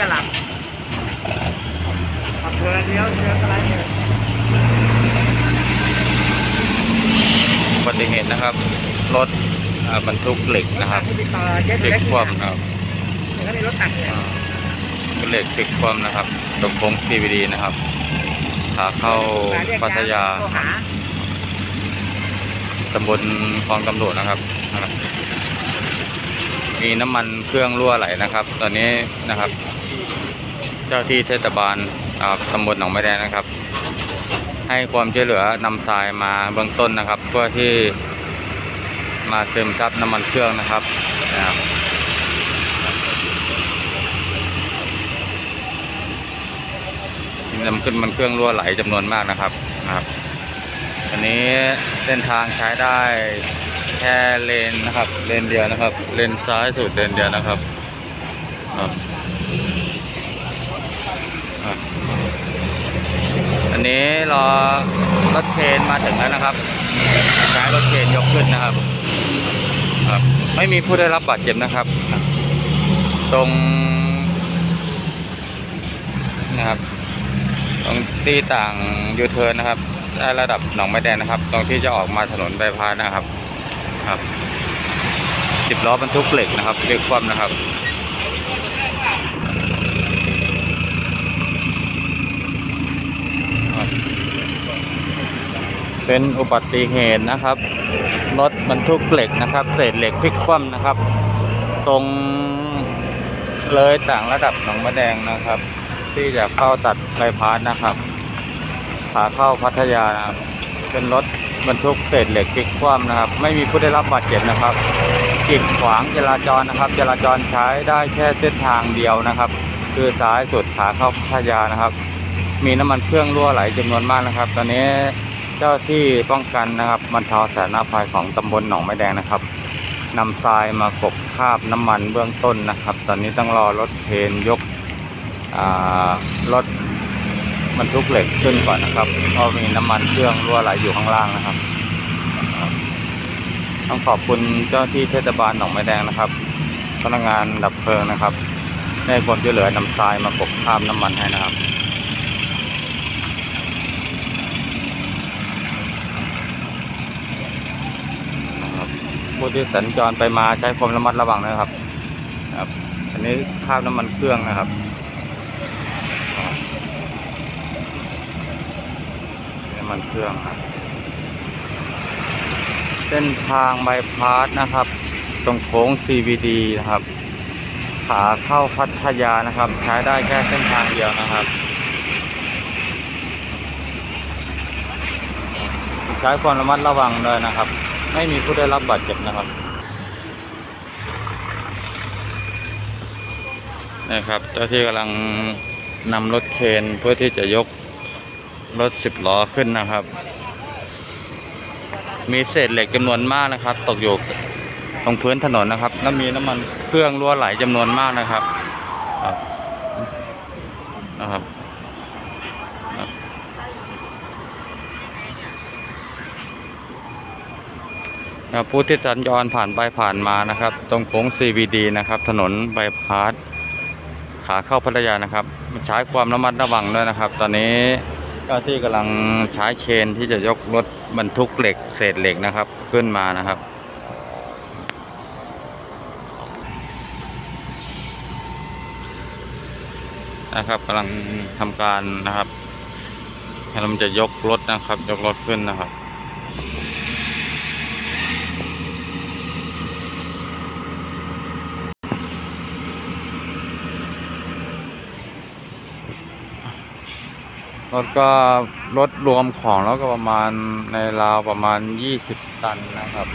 จะหลับขับเพลินเลี้ยวเลี้ยวอะไรเนี่ยอุบัติเหตุนะครับ รถอ่าบรรทุกเหล็กนะครับที่ต่อเจ็ตพลิกเล็กคว่ำนะครับแล้วก็มีรถตักเนี่ยอ่าเหล็กพลิกคว่ำนะครับตรงโค้ง CVD นะครับ ขาเข้าพัทยาโทรหาตำบลคลองตำรวจนะครับนะครับ มีน้ำมันเครื่องรั่วไหลนะครับ ตอนนี้นะครับ เจ้าที่เทศบาลอ่าตำบลหนองไม้แดงนะครับ ให้ความช่วยเหลือนำทรายมาเบื้องต้นนะครับเพื่อที่มาเติมซับน้ำมันเครื่องนะครับนะครับน้ำขึ้นมันเครื่องรั่วไหลจำนวนมากนะครับนะครับอันนี้เส้นทางใช้ได้แค่เลนนะครับ เลนเดียวนะครับ เลนซ้ายสุดเลนเดียวนะครับครับ อันนี้รอรถเคนมาถึงแล้วนะครับใช้รถเคนยกขึ้นนะครับ ครับ ไม่มีผู้ได้รับบาดเจ็บนะครับ ตรงนะครับ ตรงที่ต่างยูเทิร์นนะครับได้ระดับหนองไม้แดงนะครับ ตรงที่จะออกมาถนนใบพานะครับ ครับสิบล้อบรรทุกเหล็กนะครับเรียกความนะครับ เป็นอุบัติเหตุนะครับ รถบรรทุกเหล็กนะครับ เศษเหล็กพลิกคว่ำนะครับ ตรงเลยต่างระดับหนองมะแดงนะครับ ที่จะเข้าตัดไรพาสนะครับ ขาเข้าพัทยานะครับเป็นรถบรรทุกเศษเหล็กพลิกคว่ำนะครับ ไม่มีผู้ได้รับบาดเจ็บนะครับกีดขวางจราจรนะครับ จราจรใช้ได้แค่เส้นทางเดียวนะครับ คือซ้ายสุดขาเข้าพัทยานะครับ มีน้ำมันเครื่องรั่วไหลจำนวนมากนะครับ ตอนนี้ เจ้าที่ป้องกันนะครับบรรเทาสาธารณภัยของตำบลหนองไม้แดงนะครับนำทรายมากบคาบน้ำมันเบื้องต้นนะครับ ตอนนี้ต้องรอรถเคนยกรถบรรทุกเหล็กขึ้นก่อนนะครับเพราะมีน้ำมันเครื่องรั่วไหลอยู่ข้างล่างนะครับ ต้องขอบคุณเจ้าที่เทศบาลหนองไม้แดงนะครับพนักงานดับเพลิงนะครับให้ความช่วยเหลือนำทรายมากบคาบน้ำมันให้นะครับ ผู้ที่สัญจรไปมาใช้ความระมัดระวังนะครับครับ อันนี้คราบน้ำมันเครื่องนะครับน้ำมันเครื่องครับ เส้นทางใบายพาสนะครับ ตรงโค้ง CVD นะครับ ขาเข้าพัทยานะครับ ใช้ได้แค่เส้นทางเดียวนะครับใช้ความระมัดระวังเลยนะครับ ไม่มีผู้ได้รับบาดเจ็บนะครับนี่ครับเจ้าที่กำลังนำรถเคนเพื่อที่จะยกรถสิบล้อขึ้นนะครับ มีเศษเหล็กจำนวนมากนะครับ ตกอยู่ตรงพื้นถนนนะครับ แล้วมีน้ำมันเครื่องรั่วไหลจำนวนมากนะครับนะครับ นะครับ ผู้ที่สัญจรผ่านไปผ่านมานะครับ ตรงโค้ง CVD นะครับ ถนนบายพาสขาเข้าพัทยานะครับใช้ความระมัดระวังด้วยนะครับ ตอนนี้เจ้าที่กำลังใช้เชนที่จะยกรถบรรทุกเหล็กเศษเหล็กนะครับขึ้นมานะครับนะครับกำลังทำการนะครับกำลังจะยกรถนะครับ ยกรถขึ้นนะครับ รถก็รถรวมของแล้วก็ประมาณในราวประมาณ 20 ตันนะครับ